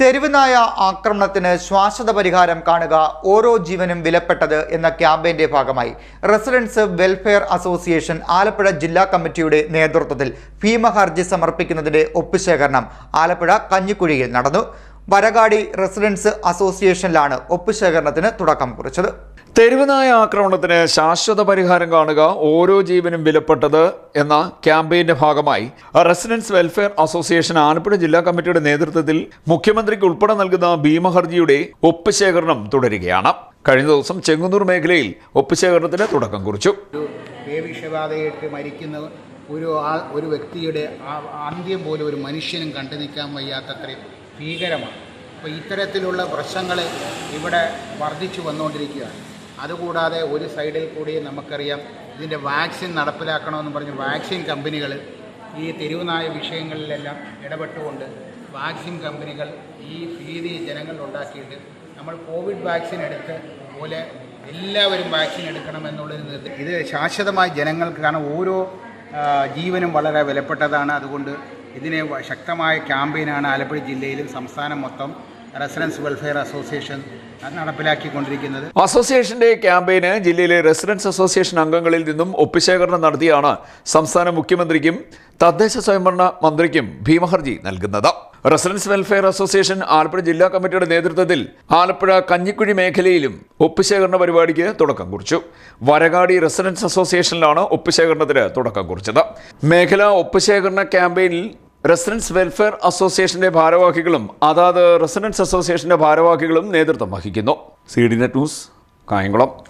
തെരുവ് നായ ആക്രമണത്തിന് ശാശ്വത പരിഹാരം കാണുക ഓരോ ജീവനും വിലപ്പെട്ടത് എന്ന ക്യാമ്പയിന്റെ ഭാഗമായി. റെസിഡൻസ് വെൽഫെയർ അസോസിയേഷൻ ആലപ്പുഴ ജില്ലാ കമ്മിറ്റിയുടെ നേതൃത്വത്തിൽ ഭീമ ഹർജി സമർപ്പിക്കുന്നതിന്റെ ഒപ്പുശേഖരണം ആലപ്പുഴ കഞ്ഞിക്കുഴിയിൽ നടന്നു. വരകാടി റെസിഡൻസ് അസോസിയേഷനിലാണ് ഒപ്പുശേഖരണത്തിന് തുടക്കം കുറിച്ചത്. തെരുവുനായ ആക്രമണത്തിന് ശാശ്വത പരിഹാരം കാണുക ഓരോ ജീവനും വിലപ്പെട്ടത് എന്ന ക്യാമ്പയിന്റെ ഭാഗമായി റെസിഡൻസ് വെൽഫെയർ അസോസിയേഷൻ ആലപ്പുഴ ജില്ലാ കമ്മിറ്റിയുടെ നേതൃത്വത്തിൽ മുഖ്യമന്ത്രിക്ക് ഉൾപ്പെടെ നൽകുന്ന ഭീമഹർജിയുടെ ഒപ്പ് ശേഖരണം തുടരുകയാണ്. കഴിഞ്ഞ ദിവസം ചെങ്ങന്നൂർ മേഖലയിൽ ഒപ്പ് ശേഖരണത്തിന് തുടക്കം കുറിച്ചു. മരിക്കുന്ന ഒരു ആൾ ഒരു വ്യക്തിയുടെ അന്ത്യം പോലും ഒരു മനുഷ്യനും കണ്ടു നിൽക്കാൻ വയ്യാത്തത്രയും ഭീകരമാണ്. അപ്പോൾ ഇത്തരത്തിലുള്ള പ്രശ്നങ്ങൾ ഇവിടെ വർദ്ധിച്ചു വന്നുകൊണ്ടിരിക്കുകയാണ്. അതുകൂടാതെ ഒരു സൈഡിൽ കൂടി നമുക്കറിയാം ഇതിന്റെ വാക്സിൻ നടപ്പിലാക്കണമെന്ന് പറഞ്ഞ് വാക്സിൻ കമ്പനികൾ ഈ തെരുവുനായ വിഷയങ്ങളിലെല്ലാം ഇടപെട്ടുകൊണ്ട് വാക്സിൻ കമ്പനികൾ ഈ ഭീതി ജനങ്ങളിൽ ഉണ്ടാക്കിയിട്ട് നമ്മൾ കോവിഡ് വാക്സിൻ എടുത്ത് പോലെ എല്ലാവരും വാക്സിൻ എടുക്കണമെന്നുള്ളൊരു നിർദ്ദേശം ഇത് ശാശ്വതമായി ജനങ്ങൾക്ക് കാരണം ഓരോ ജീവനും വളരെ വിലപ്പെട്ടതാണ്. അതുകൊണ്ട് ഇതിനെ ശക്തമായ ക്യാമ്പയിനാണ് ആലപ്പുഴ ജില്ലയിലും സംസ്ഥാനം മൊത്തം റെസിഡൻസ് വെൽഫെയർ അസോസിയേഷൻ നടപ്പിലാക്കിക്കൊണ്ടിരിക്കുന്നത്. അസോസിയേഷന്റെ ക്യാമ്പയിന് ജില്ലയിലെ റെസിഡൻസ് അസോസിയേഷൻ അംഗങ്ങളിൽ നിന്നും ഒപ്പുശേഖരണം നടത്തിയാണ് സംസ്ഥാന മുഖ്യമന്ത്രിക്കും തദ്ദേശ സ്വയംഭരണ മന്ത്രിക്കും ഭീമഹർജി നൽകുന്നത്. റെസിഡൻസ് വെൽഫെയർ അസോസിയേഷൻ ആലപ്പുഴ ജില്ലാ കമ്മിറ്റിയുടെ നേതൃത്വത്തിൽ ആലപ്പുഴ കഞ്ഞിക്കുഴി മേഖലയിലും ഒപ്പുശേഖരണ പരിപാടിക്ക് തുടക്കം കുറിച്ചു. വരകാടി റെസിഡൻസ് അസോസിയേഷനിലാണ് ഒപ്പുശേഖരണത്തിന് തുടക്കം കുറിച്ചത്. മേഖലാ ഒപ്പുശേഖരണ ക്യാമ്പയിനിൽ റെസിഡൻസ് വെൽഫെയർ അസോസിയേഷന്റെ ഭാരവാഹികളും അതാത് റെസിഡൻസ് അസോസിയേഷന്റെ ഭാരവാഹികളും നേതൃത്വം വഹിക്കുന്നു. C D Net News Kayamkulam.